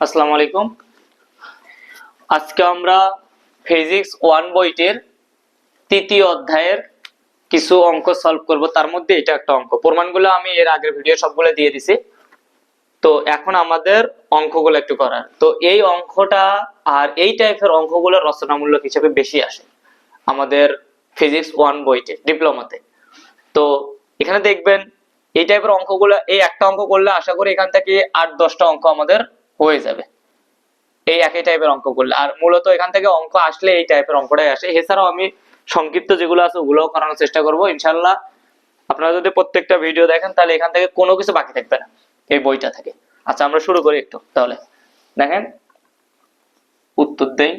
আসসালামু আলাইকুম। আজকে আমরা ফিজিক্স ওয়ান বইটির তৃতীয় অধ্যায়ের কিছু অঙ্ক সলভ করব। তার মধ্যে এটা একটা অঙ্ক। প্রমাণগুলো আমি এর আগের ভিডিও সবগুলো দিয়ে দিছি। তো এখন আমাদের অঙ্কগুলো একটু করার। তো এই অঙ্কটা আর এই টাইপের অঙ্কগুলো রচনামূলক হিসেবে বেশি আসে আমাদের ফিজিক্স ওয়ান বইতে ডিপ্লোমাতে তো এখানে দেখবেন এই টাইপের অঙ্কগুলো, এই একটা অঙ্ক করলে আশা করি এখান থেকে আট দশটা অঙ্ক আমাদের হয়ে যাবে। এই একই টাইপের অঙ্ক করলে। আর মূলত এখান থেকে অঙ্ক আসলে এই টাইপের অঙ্কটাই আসে। এছাড়াও আমি সংক্ষিপ্ত যেগুলো আছে ওগুলোও করানোর চেষ্টা করব। ইনশাল্লাহ আপনারা যদি প্রত্যেকটা ভিডিও দেখেন, তাহলে এখান থেকে কোনো কিছু বাকি থাকবে না, এই বইটা থেকে। আচ্ছা আমরা শুরু করি একটু তাহলে। দেখেন, উত্তর দেই।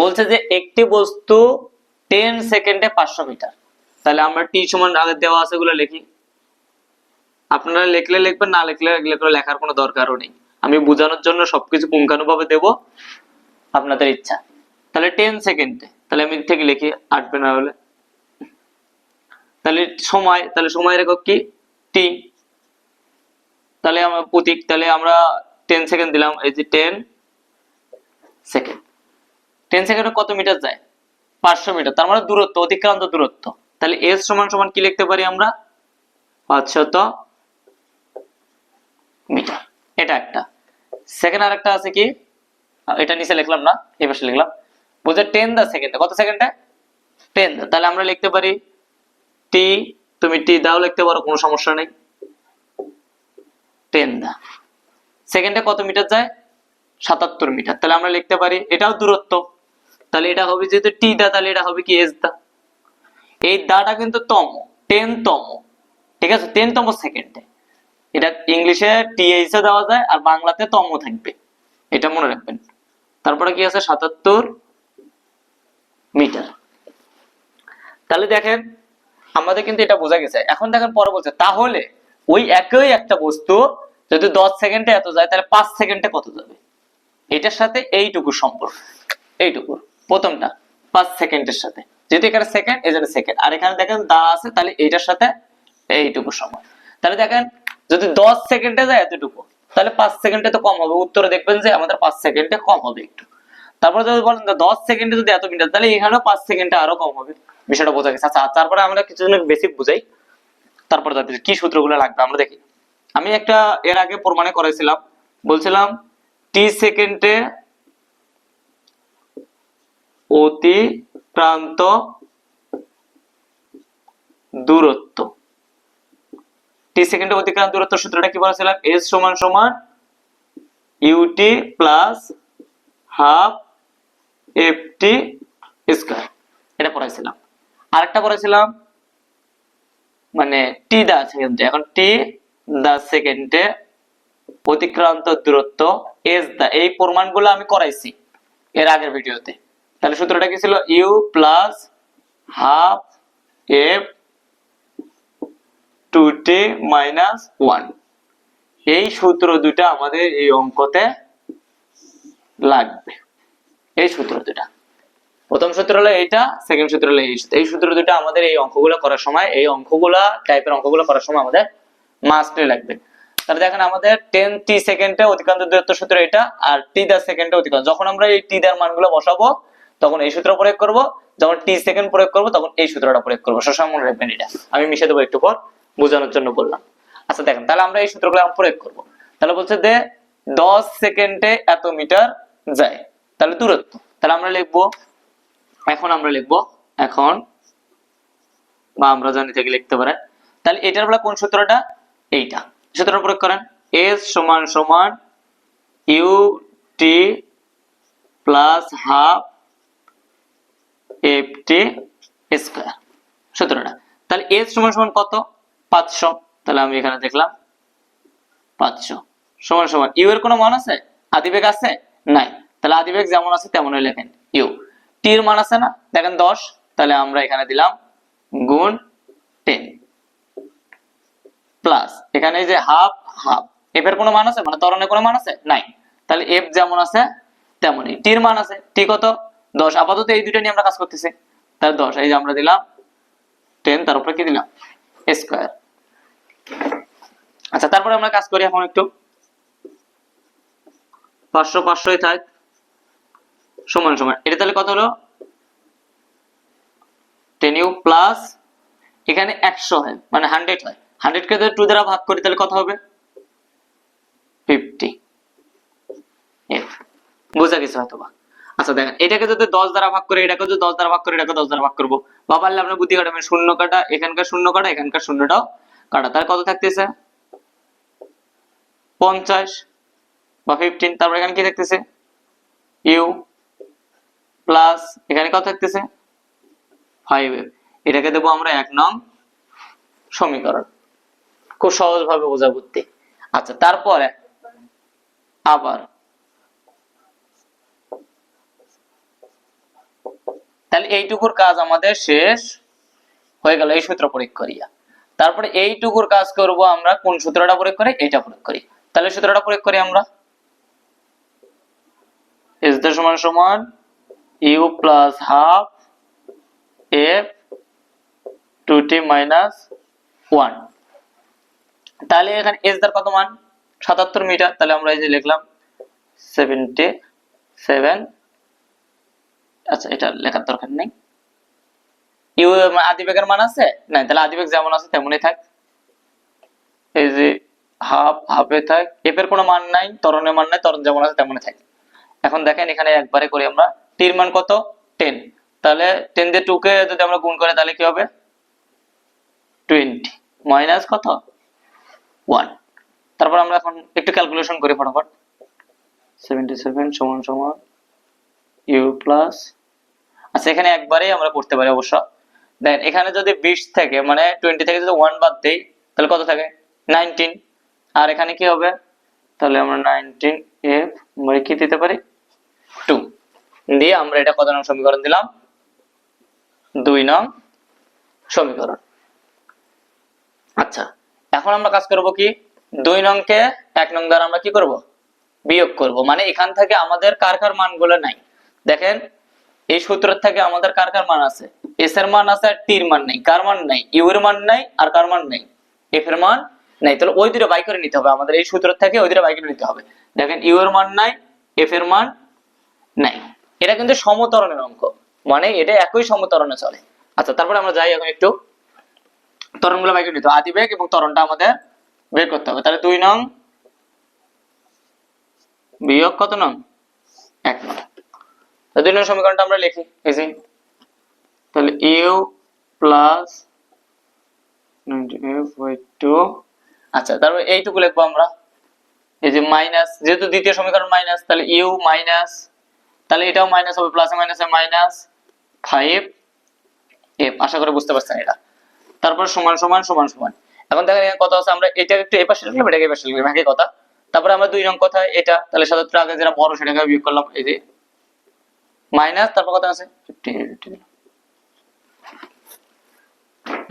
বলছে যে একটি বস্তু টেন সেকেন্ডে পাঁচশো মিটার। তাহলে আমরা টি সমান আগে দেওয়া আছে গুলো লিখি। আপনারা লিখলে লিখবেন, না লিখলে এগুলো লেখার কোনো দরকারও নেই। আমি বোঝানোর জন্য সবকিছু পুঙ্খানুভাবে দেব আপনাদের ইচ্ছা। তাহলে টেন সেকেন্ডে তাহলে আমি থেকে লিখি আটবে না হলে। তাহলে সময় তাহলে সময় রেখক কি? টি তাহলে আমরা প্রতীক, তাহলে আমরা টেন সেকেন্ড দিলাম, এই যে টেন সেকেন্ড টেন সেকেন্ডে কত মিটার যায়? পাঁচশো মিটার, তার মানে দূরত্ব, অতিক্রান্ত দূরত্ব। তাহলে এস সমান সমান কি লিখতে পারি আমরা? পাঁচশত মিটার, এটা একটা। সেকেন্ড আর একটা আছে কি? এটা নিচে লিখলাম না, এই পাশে লিখলাম। বুঝে টেন দা সেকেন্ডে কত সেকেন্ডে টেন তাহলে আমরা লিখতে পারি টি তুমি টি দাও, লিখতে পারো, কোনো সমস্যা নেই। টেন দা সেকেন্ডে কত মিটার যায়? সাতাত্তর মিটার। তাহলে আমরা লিখতে পারি, এটাও দূরত্ব। তাহলে এটা হবে যেহেতু টি দা তাহলে এটা হবে কি এস দা এই দাটা কিন্তু তম টেন তম। ঠিক আছে? টেন তম সেকেন্ডে এটা ইংলিশে টিএইচ এ দেওয়া যায় আর বাংলাতে তম থাকবে। এটা মনে রাখবেন। তারপরে কি আছে? সাতাত্তর মিটার। তাহলে দেখেন, আমাদের কিন্তু এটা বোঝা গেছে। এখন দেখেন, পরে বলছে, তাহলে ওই একই একটা বস্তু যদি দশ সেকেন্ডে এত যায়, তাহলে পাঁচ সেকেন্ডে কত যাবে? এটার সাথে এইটুকু সম্পর্ক। এইটুকু। প্রথমটা, পাঁচ সেকেন্ডের সাথে। যেহেতু এখানে সেকেন্ড জন্য সেকেন্ড। আর এখানে দেখেন, দা আছে, তাহলে এইটার সাথে এইটুকু সময় তাহলে দেখেন যদি দশ সেকেন্ডে যায় এতটুকু, তাহলে পাঁচ সেকেন্ডে তো কম হবে। উত্তরে দেখবেন যে আমাদের পাঁচ সেকেন্ডে কম হবে একটু। তারপরে যদি বলেন দশ সেকেন্ডে যদি এত মিটার, তাহলে এখানেও পাঁচ সেকেন্ডে আরও কম হবে। বিষয়টা বোঝা গেছে। আচ্ছা তারপরে আমরা কিছুদিন বেসিক বুঝাই। তারপরে কি সূত্রগুলো লাগবে আমরা দেখি। আমি একটা এর আগে প্রমাণে করেছিলাম। বলছিলাম টি সেকেন্ডে অতিক্রান্ত দূরত্ব। টি সেকেন্ডে অতিক্রান্ত দূরত্ব সূত্রটা কি বলেছিলাম? এস সমান সমান U T plus half F T square এটা পড়াইছিলাম। আরেকটা পড়াইছিলাম মানে টি দা সেকেন্ডে এখন টি দা সেকেন্ডে অতিক্রান্ত দূরত্ব এস দা এই প্রমাণগুলো আমি করাইছি এর আগের ভিডিওতে। তাহলে সূত্রটা কি ছিল? U plus half F two T minus one এই সূত্র দুটা আমাদের এই অঙ্কতে লাগবে। এই সূত্র দুটা প্রথম সূত্র হলো এইটা সেকেন্ড সূত্র হলো এই সূত্র দুটো আমাদের এই অঙ্কগুলো করার সময়, এই অঙ্কগুলা টাইপের অঙ্কগুলো করার সময় আমাদের মাস্টে লাগবে। তাহলে দেখেন আমাদের টেন টি সেকেন্ডে দূরত্ব সূত্র এটা আর টি সেকেন্ডে যখন আমরা এই টি দার মানগুলো বসাবো, তখন এই সূত্র প্রয়োগ করব। যখন টি সেকেন্ড প্রয়োগ করব, তখন এই সূত্রটা প্রয়োগ করব। মনে রাখবেন এটা। আমি মিশে দেবো একটু পর। বোঝানোর জন্য বললাম। আচ্ছা দেখেন, তাহলে আমরা এই সূত্রগুলো প্রয়োগ করব। তাহলে বলছে যে দশ সেকেন্ডে এত মিটার যায়। তাহলে দূরত্ব। তাহলে আমরা লিখব, এখন আমরা লিখব, এখন, বা আমরা জানি থেকে লিখতে পারেন। তাহলে এটার বেলা কোন সূত্রটা? এইটা। সূত্র প্রয়োগ করেন। এস সমান সমান U T plus half F T square. সূত্রটা। তাহলে এস সমান সমান কত? পাঁচশো। তাহলে আমি এখানে দেখলাম পাঁচশো। সমান সমান ইউ এর কোনো মান আছে? আদিবেগ আছে? নাই। তাহলে আদিবেগ যেমন আছে তেমনই লেখেন ইউ। টি এর মান আছে না? দেখেন দশ। তাহলে আমরা এখানে দিলাম গুণ টেন। প্লাস এখানে যে হাফ হাফ। এফ এর কোনো মান আছে? মানে ত্বরণের কোনো মান আছে? নাই। তাহলে এফ যেমন আছে, তেমনই। টির মান আছে? টি কত? দশ। আপাতত এই দুইটা নিয়ে আমরা কাজ করতেছি। তাহলে দশ। এই যে আমরা দিলাম টেন, তার উপরে কি দিলাম? স্কোয়ার আচ্ছা তারপরে আমরা কাজ করি এখন একটু। পাঁচশো, পাঁচশোই থাক। সমান সমান। এটা তাহলে কত হলো? টেন ইউ প্লাস এখানে একশো হয় মানে হান্ড্রেড হয়। হান্ড্রেড কে টু দ্বারা ভাগ করি, তাহলে কত হবে? ফিফটি বুঝা গেছে হয়তো বা আচ্ছা দেখেন, এটাকে যদি দশ দ্বারা ভাগ করে এটাকে যদি দশ দ্বারা ভাগ করে এটাকে দশ দ্বারা ভাগ করব। বা পারলে আপনার বুদ্ধি কাটাবেন শূন্য কাটা, এখানকার শূন্য কাটা, এখানকার শূন্যটাও কাটা। তার কত থাকতেছে? পঞ্চাশ বা ফিফটিন তারপর এখানে কি থাকতেছে? ইউ প্লাস এখানে কত থাকতেছে? ফাইভ এটাকে দেবো আমরা এক নং সমীকরণ। খুব সহজ ভাবে বোঝা বুদ্ধি। আচ্ছা তারপরে আবার তাহলে এইটুকুর কাজ আমাদের শেষ হয়ে গেল এই সূত্র প্রয়োগ করিয়া। তারপরে এইটুকুর কাজ করব আমরা কোন সূত্রটা প্রয়োগ করি? এটা প্রয়োগ করি। তাহলে সূত্রটা প্রয়োগ করি আমরা? এস দা সমান সমান plus half F two T minus one তাহলে এখানে এস দার কত মান? সাতাত্তর মিটার। তাহলে আমরা এই যে লিখলাম সেভেন্টি সেভেন আচ্ছা এটা লেখার দরকার নেই। ইউ আদিবেগের মান আছে? না তাহলে আদিবেগ যেমন আছে তেমনই থাক। এই যে, হাফ, হাফে থাক। এফ এর কোনো মান নাই তরণের মান নাই তরণ যেমন আছে তেমনই থাকে। এখন দেখেন এখানে একবারে করি আমরা। টির মান কত? টেন তাহলে টেন দিয়ে টু কে যদি আমরা গুণ করে, তাহলে কি হবে? টোয়েন্টি মাইনাস কত? ওয়ান তারপর আমরা এখন একটু ক্যালকুলেশন করি ফটাফট। সেভেন্টি সেভেন সমান সমান ইউ প্লাস আচ্ছা এখানে একবারেই আমরা করতে পারি অবশ্য। দেখেন এখানে যদি বিশ থেকে মানে টোয়েন্টি থেকে যদি ওয়ান বাদ দেই, তাহলে কত থাকে? নাইনটিন আর এখানে কি হবে? তাহলে আমরা নাইনটিন এফ মানে কি দিতে পারি? টু দিয়ে আমরা এটা কত নং সমীকরণ দিলাম? দুই নং সমীকরণ। আচ্ছা এখন আমরা কাজ করব কি? দুই নংকে এক নং দ্বারা আমরা কি করব? বিয়োগ করব। মানে এখান থেকে আমাদের কার কার মানগুলো নাই। দেখেন এই সূত্র থেকে আমাদের কার কার মান আছে? এস এর মান আছে আর টির মান নেই। কার মান নাই? ইউ এর মান নাই আর কার মান নেই? এফ এর মান নাই। তাহলে ওই দুটো বাই করে নিতে হবে। আমাদের এই সূত্র থেকে ওই দুটো বাই করে নিতে হবে। দেখেন ইউ এর মান নাই এফ এর মান নাই। এটা কিন্তু সমতরণের অঙ্ক। মানে এটা একই সমতরণে চলে। আচ্ছা তারপরে আমরা যাই এখন একটু ত্বরণগুলো বাই করে নিতে হবে। আদিবেগ এবং তরণটা আমাদের বের করতে হবে। তাহলে দুই নং বিয়োগ কত নং? এক নং। দুই নং সমীকরণটা আমরা লিখি এই তাহলে ইউ প্লাস আচ্ছা তারপর এইটুকু লিখব আমরা। এই যে মাইনাস যেহেতু দ্বিতীয় সমীকরণ মাইনাস তাহলে ইউ মাইনাস তাহলে এটাও মাইনাস হবে প্লাসে মাইনাসে মাইনাস ফাইভ এফ আশা করে বুঝতে পারছেন এটা। তারপর সমান সমান সমান সমান। এখন দেখেন এখানে কত আছে, আমরা এটা একটু এই পাশে লিখলাম, এটাকে এই পাশে লিখলাম, একই কথা। তারপরে আমরা দুই নং কথা এটা, তাহলে সাতাত্তর আগে যেটা বড় সেটাকে বিয়োগ করলাম, এই যে মাইনাস, তারপর কত আছে? 50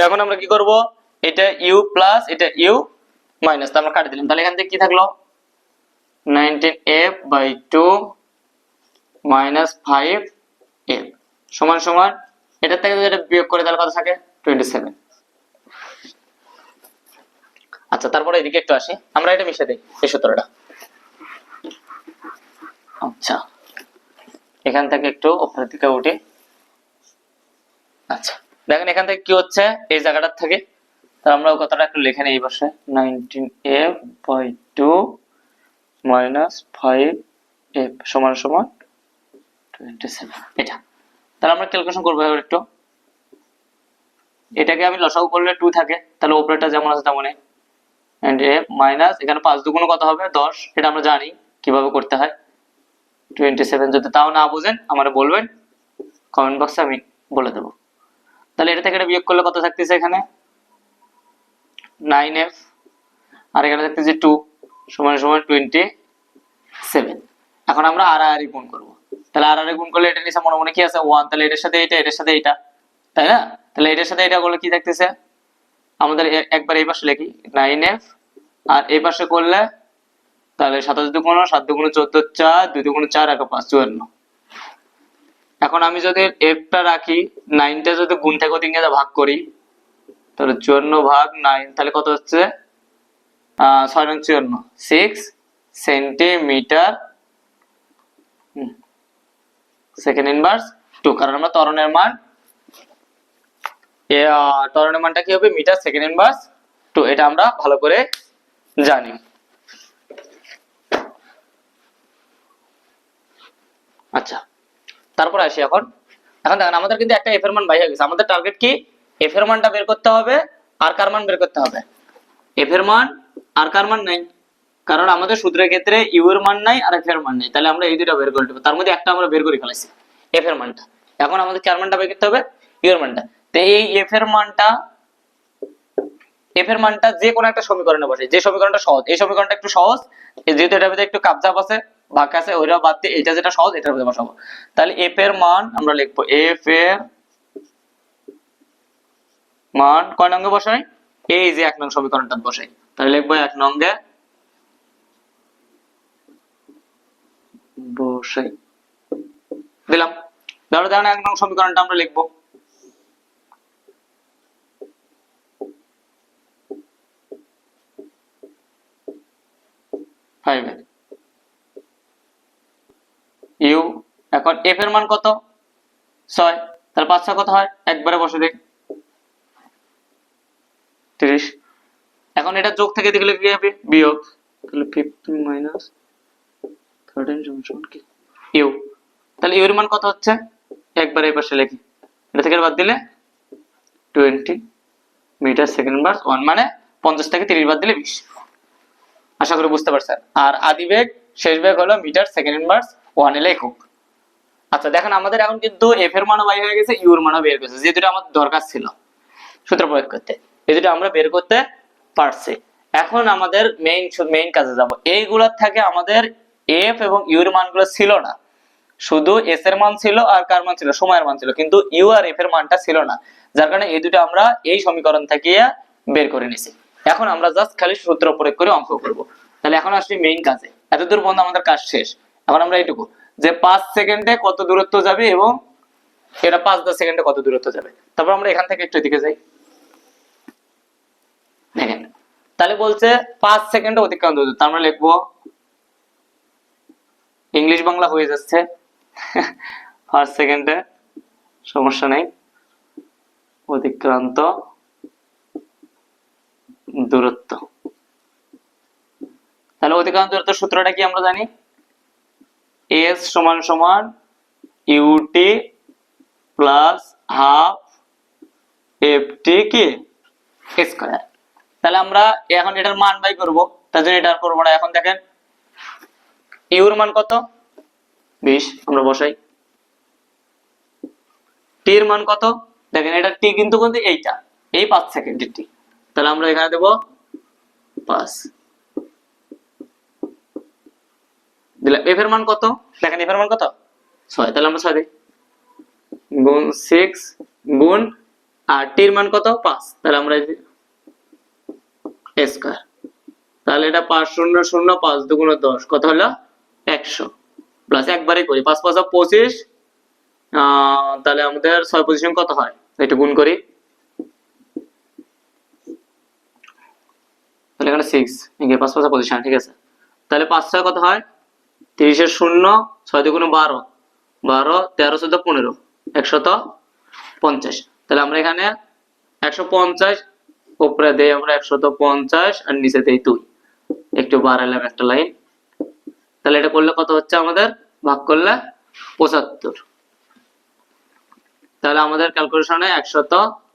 এখন আমরা কি করব? এটা ইউ প্লাস এটা ইউ মাইনাস আমরা কাটি দিলাম। তাহলে এখান থেকে কি থাকল? 19f বাই 2 মাইনাস 5f সমান সমান। এটা থেকে যদি এটা বিয়োগ করে, তাহলে কত থাকে? 27 আচ্ছা তারপরে এদিকে একটু আসি। আমরা এটা মিশে দিই, এই সূত্রটা। আচ্ছা। এখান থেকে একটু উপরের দিকে উঠে। আচ্ছা দেখেন এখান থেকে কি হচ্ছে? এই জায়গাটার থেকে। আমরা কথাটা একটু লিখে নিই এই nineteen F by two minus five F সমান সমান টোয়েন্টি সেভেন এটা। তাহলে আমরা ক্যালকুলেশন করব এবার একটু। এটাকে আমি লসাগু করলে টু থাকে। তাহলে উপরেটা যেমন আছে এন্ড এফ মাইনাস এখানে পাঁচ দুগুণ কত হবে? দশ। এটা আমরা জানি কীভাবে করতে হয়। যদি তাও না বুঝেন, আমার বলবেন কমেন্ট বক্সে আমি বলে দেবো। তাহলে এটা থেকে এটা বিয়োগ করলে কত থাকতেছে এখানে? নাইন এফ আর এখানে থাকতেছে টু সমান সমান টোয়েন্টি সেভেন এখন আমরা আর আর গুণ করব। তাহলে আর আর গুণ করলে এটা নিচে মনে মনে কি আছে? ওয়ান তাহলে এটার সাথে এটা, এটার সাথে এটা, তাই না? তাহলে এটার সাথে এটা করলে কি থাকতেছে? আমাদের একবার এই পাশে লিখি নাইন এফ আর এই পাশে করলে তাহলে সাতাশ দুগুণ সাত দুগুণ চোদ্দ চার, দুই দুগুণ চার, একা পাঁচ, চুয়ান্ন। এখন আমি যদি এফটা রাখি নাইনটা যদি গুণ থেকে তিন ভাগ করি, তাহলে চুয়ান্ন ভাগ নাইন তাহলে কত হচ্ছে? ছয় নং চুয়ান্ন। Six centimetre second inverse two কারণ আমরা ত্বরণের মান ত্বরণের মানটা কি হবে? মিটার সেকেন্ড ইনভার্স টু এটা আমরা ভালো করে জানি। আচ্ছা তারপর আসি এখন। এখন দেখেন, আমাদের কিন্তু একটা এফ এর মান বাই হয়ে গেছে। আমাদের টার্গেট কি? এফ এর মানটা বের করতে হবে, আর কার মান বের করতে হবে? এফ এর মান, আর কার মান নাই? কারণ আমাদের সূত্রের ক্ষেত্রে ইউ এর মান নাই, আর এফ এর মান নাই। তাহলে আমরা এই দুটো বের করে দেবো তার মধ্যে একটা আমরা বের করে ফেলেছি এফ এর মানটা। এখন আমাদের কার মানটা বের করতে হবে? ইউ এর মানটা। তো এই এফ এর মানটা এফ এর মানটা যে কোনো একটা সমীকরণে বসে। যে সমীকরণটা সহজ, এই সমীকরণটা একটু সহজ। যেহেতু এটার ভিতরে একটু কাবজাব আছে ভাগ আছে, ওইটা বাদ দিয়ে এটা যেটা সহজ, এটার ভিতরে বসাবো তাহলে এফ এর মান আমরা লিখব। এফ এর মান কয় নঙ্গে বসাই? এই যে এক নং সমীকরণটা বসাই। তাহলে লিখব এক নঙ্গে বসাই। দিলাম। ধরো দেখেন এক নং সমীকরণটা আমরা লিখব। ফাইভ ইউ এখন এফ এর মান কত? ছয়। তাহলে পাঁচ ছয় কত হয়? একবারে বসে দেখ তিরিশ। এখন এটা যোগ থেকে দেখলে কি হবে? বিয়োগ। তাহলে ফিফটিন মাইনাস থার্টিন সমান কি? ইউ। তাহলে ইউ এর মান কত হচ্ছে? একবারে এই পাশে লিখি। এটা থেকে বাদ দিলে টোয়েন্টি মিটার সেকেন্ড বার্স ওয়ান মানে পঞ্চাশ থেকে তিরিশ বাদ দিলে বিশ। আশা করি বুঝতে পারছেন। আর আদি বেগ শেষ বেগ হলো মিটার সেকেন্ড ইনভার্স ওয়ান একক আচ্ছা দেখেন, আমাদের এখন কিন্তু এফ এর মানও বাই হয়ে গেছে ইউ এর মানও বের গেছে যে দুটো আমাদের দরকার ছিল সূত্র প্রয়োগ করতে। এই দুটো আমরা বের করতে পারছি। এখন আমাদের মেইন মেইন কাজে যাব। এইগুলোর থেকে আমাদের এফ এবং ইউ এর মানগুলো ছিল না। শুধু এস এর মান ছিল আর কার মান ছিল? সময়ের মান ছিল। কিন্তু ইউ আর এফ এর মানটা ছিল না। যার কারণে এই দুটো আমরা এই সমীকরণ থেকে বের করে নিছি এখন আমরা জাস্ট খালি সূত্র প্রয়োগ করে অঙ্ক করব। তাহলে এখন আসছি মেইন কাজে। এতদূর পর্যন্ত আমাদের কাজ শেষ। এখন আমরা এইটুকু, যে পাঁচ সেকেন্ডে কত দূরত্ব যাবে এবং এটা পাঁচ দশ সেকেন্ডে কত দূরত্ব যাবে। তারপর আমরা এখান থেকে একটু এদিকে যাই। দেখেন, তাহলে বলছে পাঁচ সেকেন্ডে অতিক্রম দূরত্ব আমরা লিখব, ইংলিশ বাংলা হয়ে যাচ্ছে। ফার্স্ট সেকেন্ডে, সমস্যা নেই। অতিক্রান্ত দূরত্ব। তাহলে অতিক্রান্ত দূরত্ব সূত্রটা কি আমরা জানি? এস সমান সমান ইউটি প্লাস হাফ এফটি কি স্কয়ার। তাহলে আমরা এখন এটার মান বাই করব। তার জন্য এটা করব না। এখন দেখেন, ইউর মান কত? বিশ। আমরা বসাই। টির মান কত? দেখেন, এটা টি কিন্তু এইটা। এই পাঁচ সেকেন্ডের টি। তাহলে আমরা এখানে দেব পাঁচ। দিলাম এফ এর মান কত? দেখেন এফ এর মান কত? ছয় তাহলে আমরা ছয় দিই। গুণ সিক্স গুণ আর টির মান কত? পাঁচ। তাহলে আমরা স্কোয়ার তাহলে এটা পাঁচ শূন্য শূন্য পাঁচ দুগুণ দশ। কত হলো? একশো। প্লাস একবারে করি। পাঁচ পাঁচ পঁচিশ আহ, তাহলে আমাদের ছয় পজিশন কত হয়? একটু গুণ করি। তাহলে এখানে সিক্স পাঁচ পাঁচ পজিশন ঠিক আছে? তাহলে পাঁচ ছয় কত হয়? তিরিশের শূন্য, ছয় দুগুণ বারো। বারো, তেরো, চোদ্দ, পনেরো। একশত পঞ্চাশ। তাহলে আমরা এখানে একশো পঞ্চাশ, উপরে দেই আমরা একশত পঞ্চাশ আর নিচে দেই দুই। একটু বাড়ালাম একটা লাইন। তাহলে এটা করলে কত হচ্ছে আমাদের? ভাগ করলে পঁচাত্তর। তাহলে আমাদের ক্যালকুলেশনে একশত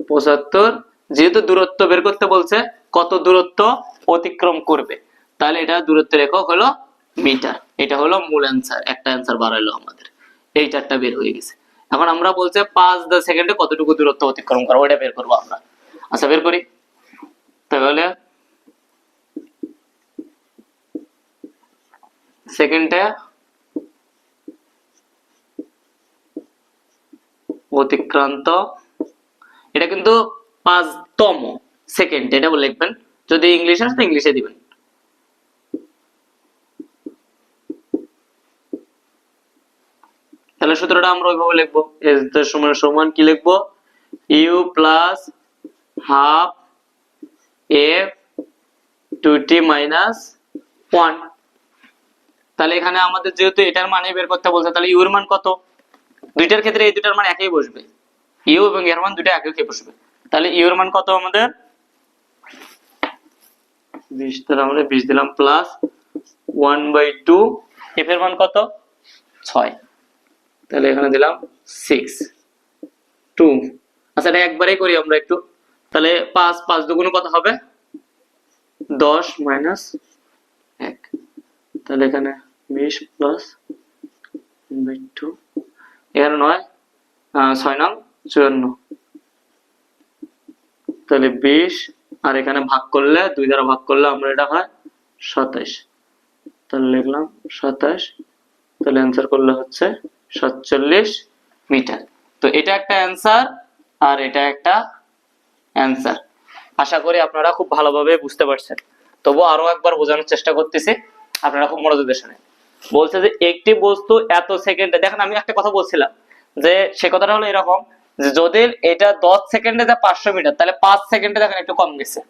পঁচাত্তর, যেহেতু দূরত্ব বের করতে বলছে, কত দূরত্ব অতিক্রম করবে? তাহলে এটা দূরত্বের একক হলো মিটার। এটা হলো মূল অ্যান্সার একটা অ্যান্সার বাড়াইলো আমাদের। এই চারটা বের হয়ে গেছে। এখন আমরা বলছে পাঁচ দশ সেকেন্ডে কতটুকু দূরত্ব অতিক্রম করব এটা বের করব আমরা। আচ্ছা বের করি। তাহলে সেকেন্ডে অতিক্রান্ত, এটা কিন্তু পাঁচতম সেকেন্ড, এটা লিখবেন। যদি ইংলিশ আসে ইংলিশে দিবেন। সূত্রটা আমরা ওইভাবে লিখব। এস এর সমান সমান কি লিখব? U plus half F two T minus one তাহলে এখানে আমাদের যেহেতু এটার মানে বের করতে বলছে, তাহলে ইউর মান কত? দুইটার ক্ষেত্রে এই দুইটার মান একই বসবে। ইউ এবং এর মান দুইটা একই বসবে। তাহলে ইউর মান কত আমাদের? বিশ, তাহলে আমরা বিশ দিলাম plus one by two F এর মান কত? ছয়। তাহলে এখানে দিলাম সিক্স টু আচ্ছা এটা একবারেই করি আমরা একটু। তাহলে পাঁচ পাঁচ দুগুণ কত হবে? দশ মাইনাস এক। তাহলে এখানে বিশ প্লাস বাই টু এখানে নয় ছয় নং চুয়ান্ন। তাহলে বিশ, আর এখানে ভাগ করলে, দুই দ্বারা ভাগ করলে আমরা এটা হয় সাতাইশ তাহলে লিখলাম সাতাশ। তাহলে অ্যান্সার করলে হচ্ছে সাতচল্লিশ মিটার। তো এটা একটা অ্যান্সার আর এটা একটা অ্যান্সার। আশা করি আপনারা খুব ভালোভাবে বুঝতে পারছেন। তবু আরও একবার বোঝানোর চেষ্টা করতেছি, আপনারা খুব মনোযোগের সাথে বলছে যে একটি বস্তু এত সেকেন্ডে, দেখেন আমি একটা কথা বলছিলাম যে সে কথাটা হলো এরকম যে যদি এটা দশ সেকেন্ডে যা পাঁচশো মিটার, তাহলে পাঁচ সেকেন্ডে দেখেন একটু কম গেছে।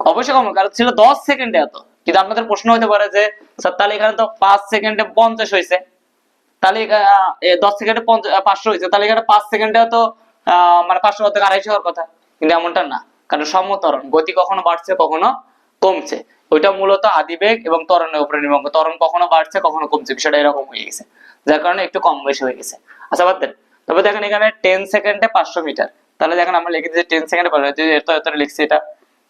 অবশ্যই কম, কারণ ছিল দশ সেকেন্ডে এত। কিন্তু আপনাদের প্রশ্ন হতে পারে যে স্যার তাহলে এখানে তো পাঁচ সেকেন্ডে পঞ্চাশ হয়েছে। তাহলে দশ সেকেন্ডে পাঁচশো হয়েছে। তাহলে এখানে পাঁচ সেকেন্ডে তো মানে পাঁচশো থেকে আড়াইশো হওয়ার কথা। কিন্তু এমনটা না। কারণ সমতরণ, গতি কখনো বাড়ছে, কখনো কমছে। ওইটা মূলত আদিবেগ এবং ত্বরণের উপরে নির্ভর করে। ত্বরণ কখনো বাড়ছে, কখনো কমছে। বিষয়টা এরকম হয়ে গেছে। যার কারণে একটু কম বেশি হয়ে গেছে। আচ্ছা বাদ দেন। তবে দেখেন এখানে টেন সেকেন্ডে পাঁচশো মিটার। তাহলে দেখেন আমরা লিখে দিচ্ছি টেন সেকেন্ডে পাঁচশো। এত এত লিখছি এটা।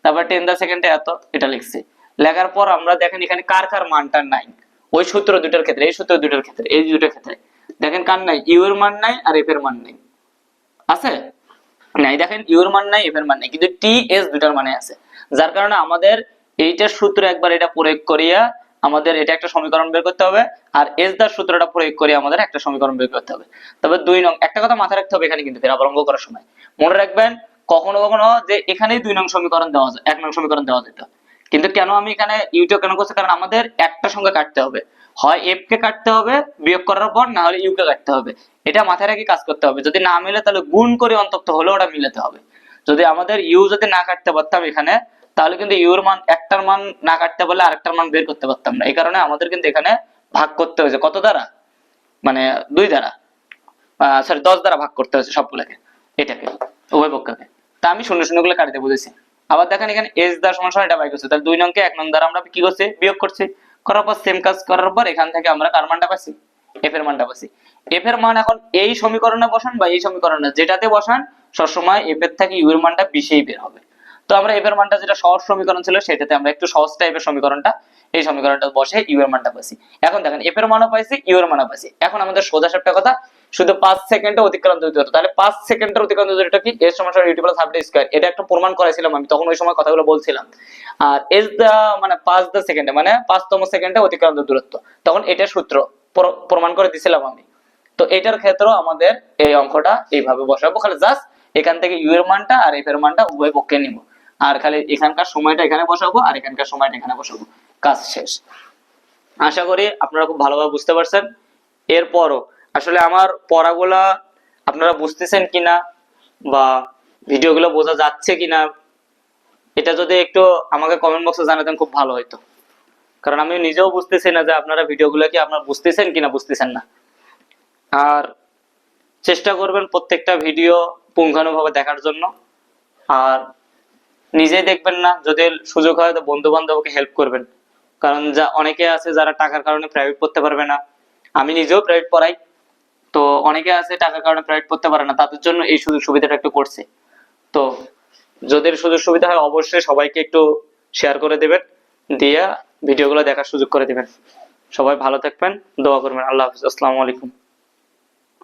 তারপর টেন দা সেকেন্ডে এত, এটা লিখছি। লেখার পর আমরা দেখেন এখানে কার কার মানটা নাই। ওই সূত্র দুটার ক্ষেত্রে, এই সূত্র দুটার ক্ষেত্রে, এই দুটার ক্ষেত্রে। দেখেন কার নাই? ইউ এর মান নাই আর এফ এর মান নাই। আছে? নাই, দেখেন ইউ এর মান নাই, এফ এর মান নাই। কিন্তু টি, এস দুটার মানে আছে। যার কারণে আমাদের এইটার সূত্র একবার এটা প্রয়োগ করিয়া আমাদের এটা একটা সমীকরণ বের করতে হবে আর এস দার সূত্রটা প্রয়োগ করে আমাদের একটা সমীকরণ বের করতে হবে। তবে দুই নং, একটা কথা মাথায় রাখতে হবে এখানে কিন্তু আবার করার সময়। মনে রাখবেন, কখনো কখনো যে এখানেই দুই নং সমীকরণ দেওয়া যায়, এক নং সমীকরণ দেওয়া যেত। কিন্তু কেন আমি এখানে ইউটা কেন করছি? কারণ আমাদের একটা সঙ্গে কাটতে হবে। হয় এফ কে কাটতে হবে, বিয়োগ করার পর না হলে ইউ কে কাটতে হবে। এটা মাথায় রেখে কাজ করতে হবে। যদি না মিলে, তাহলে গুণ করে অন্তত হলে ওটা মিলাতে হবে। যদি আমাদের ইউ যদি না কাটতে পারতাম এখানে, তাহলে কিন্তু ইউর মান, একটার মান না কাটতে পারলে আরেকটার মান বের করতে পারতাম না। এই কারণে আমাদের কিন্তু এখানে ভাগ করতে হয়েছে। কত দ্বারা? মানে দুই দ্বারা। সরি দশ দ্বারা ভাগ করতে হয়েছে সবগুলোকে, এটাকে, উভয় পক্ষকে। তা আমি শূন্য শূন্যগুলো কাটতে বুঝেছি? আবার দেখেন এখানে এস দ্বারা সমান সমান এটা বাই করছে। তাহলে দুই নংকে এক নং দ্বারা আমরা কি করছি? বিয়োগ করছি। করার পর সেম কাজ করার পর এখান থেকে আমরা কার মানটা পাচ্ছি এফ এর মানটা পাচ্ছি এফ এর মান এখন এই সমীকরণে বসান বা এই সমীকরণে, যেটাতে বসান সবসময় এফ এর থেকে ইউ এর মানটা বেশিই বের হবে। তো আমরা এফ এর মানটা যেটা সহজ সমীকরণ ছিল, সেটাতে আমরা একটু সহজ টাইপের সমীকরণটা, এই সমীকরণটা বসে ইউ এর মানটা পাইছি। এখন দেখেন এফ এর মানও পাইছি ইউ এর মানও পাইছি। এখন আমাদের সোজা সাপটা কথা শুধু পাঁচ সেকেন্ডে অতিক্রান্ত দিতে হতো। তাহলে পাঁচ সেকেন্ডের অতিক্রান্ত দূরত্ব কি? এর সমান সমান ইউটি প্লাস স্কয়ার। এটা একটা প্রমাণ করাইছিলাম আমি, তখন ওই সময় কথাগুলো বলছিলাম। আর এস দা মানে পাঁচ দা সেকেন্ডে মানে পাঁচতম সেকেন্ডে অতিক্রান্ত দূরত্ব। তখন এটার সূত্র প্রমাণ করে দিছিলাম আমি। তো এটার ক্ষেত্রেও আমাদের এই অঙ্কটা এইভাবে বসাবো। খালি জাস্ট এখান থেকে ইউ এর মানটা আর এফ এর মানটা উভয় পক্ষে নিব। আর খালি এখানকার সময়টা এখানে বসাবো আর এখানকার সময়টা এখানে বসাবো। কাজ শেষ। আশা করি আপনারা খুব ভালোভাবে বুঝতে পারছেন। এরপরও আসলে আমার পড়াগুলা আপনারা বুঝতেছেন কিনা বা ভিডিওগুলো বোঝা যাচ্ছে কিনা, এটা যদি একটু আমাকে কমেন্ট বক্সে জানাতেন খুব ভালো হতো কারণ আমি নিজেও বুঝতেছি না যে আপনারা ভিডিওগুলো কি আপনারা বুঝতেছেন কিনা, বুঝতেছেন না। আর চেষ্টা করবেন প্রত্যেকটা ভিডিও পুঙ্খানুভাবে দেখার জন্য। আর নিজেই দেখবেন না, যদি সুযোগ হয় তো বন্ধু বান্ধবকে হেল্প করবেন। কারণ যা অনেকে আছে যারা টাকার কারণে প্রাইভেট পড়তে পারবে না। আমি নিজেও প্রাইভেট পড়াই। তো অনেকে আছে টাকার কারণে প্রাইভেট পড়তে পারে না, তাদের জন্য এই সুযোগ সুবিধাটা একটু করছে। তো যদি সুযোগ সুবিধা হয়, অবশ্যই সবাইকে একটু শেয়ার করে দেবেন, দিয়া ভিডিওগুলো দেখার সুযোগ করে দেবেন। সবাই ভালো থাকবেন, দোয়া করবেন। আল্লাহ হাফিজ, আসসালামু আলাইকুম।